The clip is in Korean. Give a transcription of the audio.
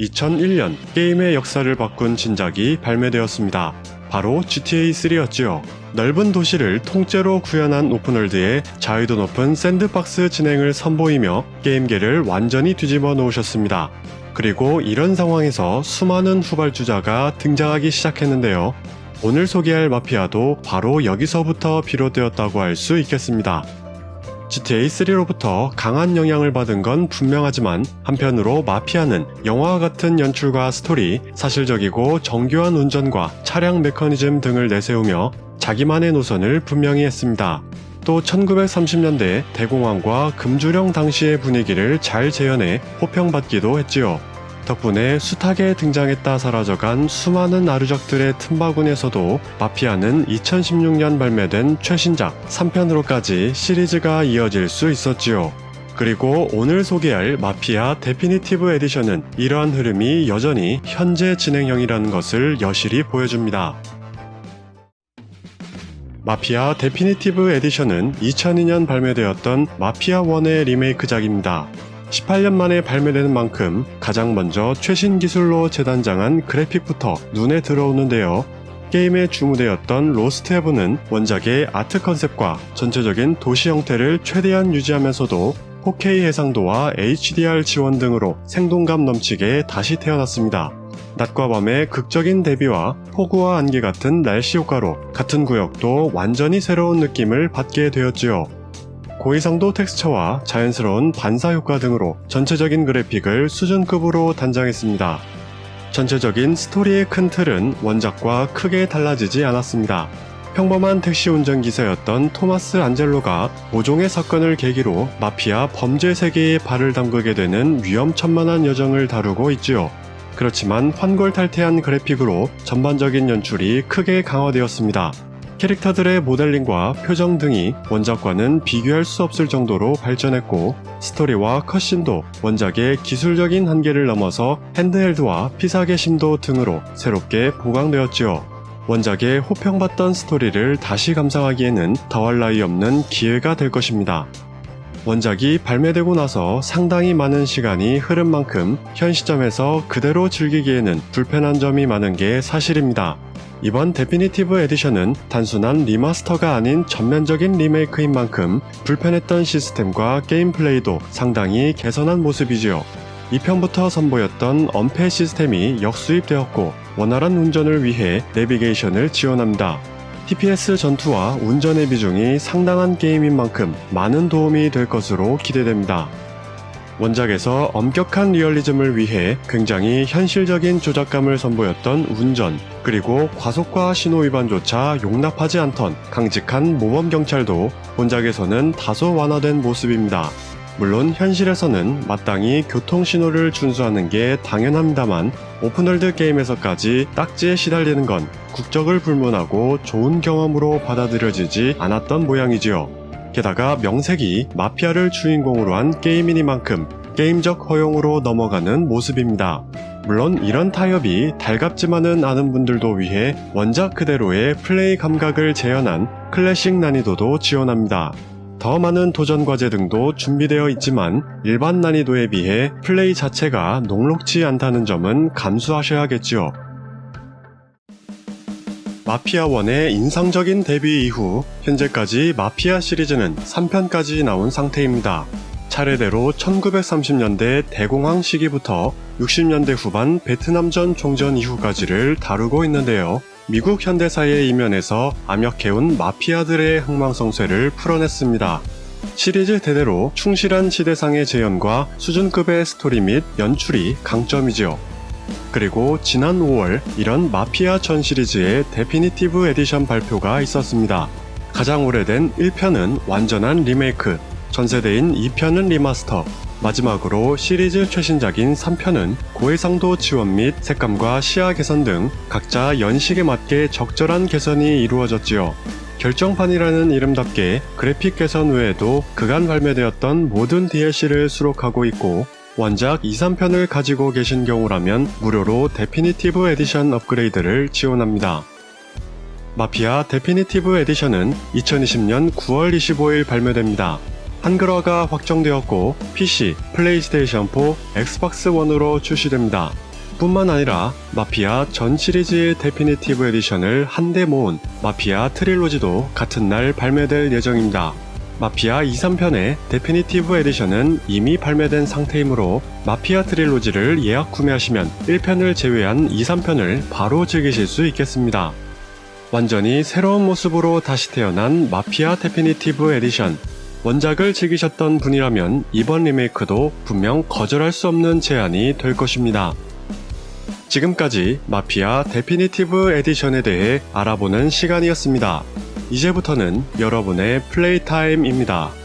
2001년 게임의 역사를 바꾼 진작이 발매되었습니다. 바로 GTA3였지요. 넓은 도시를 통째로 구현한 오픈월드에 자유도 높은 샌드박스 진행을 선보이며 게임계를 완전히 뒤집어 놓으셨습니다. 그리고 이런 상황에서 수많은 후발주자가 등장하기 시작했는데요. 오늘 소개할 마피아도 바로 여기서부터 비롯되었다고 할 수 있겠습니다. GTA3로부터 강한 영향을 받은 건 분명하지만 한편으로 마피아는 영화와 같은 연출과 스토리, 사실적이고 정교한 운전과 차량 메커니즘 등을 내세우며 자기만의 노선을 분명히 했습니다. 또 1930년대 대공황과 금주령 당시의 분위기를 잘 재현해 호평받기도 했지요. 덕분에 숱하게 등장했다 사라져간 수많은 아류작들의 틈바구니에서도 마피아는 2016년 발매된 최신작 3편으로까지 시리즈가 이어질 수 있었지요. 그리고 오늘 소개할 마피아 데피니티브 에디션은 이러한 흐름이 여전히 현재 진행형이라는 것을 여실히 보여줍니다. 마피아 데피니티브 에디션은 2002년 발매되었던 마피아 1의 리메이크작입니다. 18년 만에 발매되는 만큼 가장 먼저 최신 기술로 재단장한 그래픽부터 눈에 들어오는데요. 게임의 주무대였던 로스트 헤븐은 원작의 아트 컨셉과 전체적인 도시 형태를 최대한 유지하면서도 4K 해상도와 HDR 지원 등으로 생동감 넘치게 다시 태어났습니다. 낮과 밤의 극적인 대비와 폭우와 안개 같은 날씨 효과로 같은 구역도 완전히 새로운 느낌을 받게 되었지요. 고해상도 텍스처와 자연스러운 반사 효과 등으로 전체적인 그래픽을 수준급으로 단장했습니다. 전체적인 스토리의 큰 틀은 원작과 크게 달라지지 않았습니다. 평범한 택시 운전 기사였던 토마스 안젤로가 모종의 사건을 계기로 마피아 범죄 세계에 발을 담그게 되는 위험천만한 여정을 다루고 있지요. 그렇지만 환골탈태한 그래픽으로 전반적인 연출이 크게 강화되었습니다. 캐릭터들의 모델링과 표정 등이 원작과는 비교할 수 없을 정도로 발전했고 스토리와 컷신도 원작의 기술적인 한계를 넘어서 핸드헬드와 피사계 심도 등으로 새롭게 보강되었지요. 원작의 호평받던 스토리를 다시 감상하기에는 더할 나위 없는 기회가 될 것입니다. 원작이 발매되고 나서 상당히 많은 시간이 흐른 만큼 현 시점에서 그대로 즐기기에는 불편한 점이 많은 게 사실입니다. 이번 데피니티브 에디션은 단순한 리마스터가 아닌 전면적인 리메이크인 만큼 불편했던 시스템과 게임 플레이도 상당히 개선한 모습이지요. 2편부터 선보였던 언패 시스템이 역수입되었고 원활한 운전을 위해 내비게이션을 지원합니다. TPS 전투와 운전의 비중이 상당한 게임인 만큼 많은 도움이 될 것으로 기대됩니다. 원작에서 엄격한 리얼리즘을 위해 굉장히 현실적인 조작감을 선보였던 운전, 그리고 과속과 신호 위반조차 용납하지 않던 강직한 모범 경찰도 본작에서는 다소 완화된 모습입니다. 물론 현실에서는 마땅히 교통신호를 준수하는 게 당연합니다만 오픈월드 게임에서까지 딱지에 시달리는 건 국적을 불문하고 좋은 경험으로 받아들여지지 않았던 모양이지요. 게다가 명색이 마피아를 주인공으로 한 게임이니만큼 게임적 허용으로 넘어가는 모습입니다. 물론 이런 타협이 달갑지만은 않은 분들도 위해 원작 그대로의 플레이 감각을 재현한 클래식 난이도도 지원합니다. 더 많은 도전 과제 등도 준비되어 있지만 일반 난이도에 비해 플레이 자체가 녹록지 않다는 점은 감수하셔야겠지요. 마피아1의 인상적인 데뷔 이후 현재까지 마피아 시리즈는 3편까지 나온 상태입니다. 차례대로 1930년대 대공황 시기부터 60년대 후반 베트남전 종전 이후까지를 다루고 있는데요. 미국 현대사의 이면에서 암약해온 마피아들의 흥망성쇠를 풀어냈습니다. 시리즈 대대로 충실한 시대상의 재현과 수준급의 스토리 및 연출이 강점이지요. 그리고 지난 5월 이런 마피아 전 시리즈의 데피니티브 에디션 발표가 있었습니다. 가장 오래된 1편은 완전한 리메이크, 전세대인 2편은 리마스터, 마지막으로 시리즈 최신작인 3편은 고해상도 지원 및 색감과 시야 개선 등 각자 연식에 맞게 적절한 개선이 이루어졌지요. 결정판이라는 이름답게 그래픽 개선 외에도 그간 발매되었던 모든 DLC를 수록하고 있고 원작 2, 3편을 가지고 계신 경우라면 무료로 데피니티브 에디션 업그레이드를 지원합니다. 마피아 데피니티브 에디션은 2020년 9월 25일 발매됩니다. 한글화가 확정되었고 PC, 플레이스테이션 4, 엑스박스 1으로 출시됩니다. 이뿐만 아니라 마피아 전 시리즈의 데피니티브 에디션을 한데 모은 마피아 트릴로지도 같은 날 발매될 예정입니다. 마피아 2, 3편의 데피니티브 에디션은 이미 발매된 상태이므로 마피아 트릴로지를 예약 구매하시면 1편을 제외한 2, 3편을 바로 즐기실 수 있겠습니다. 완전히 새로운 모습으로 다시 태어난 마피아 데피니티브 에디션. 원작을 즐기셨던 분이라면 이번 리메이크도 분명 거절할 수 없는 제안이 될 것입니다. 지금까지 마피아 데피니티브 에디션에 대해 알아보는 시간이었습니다. 이제부터는 여러분의 플레이 타임입니다.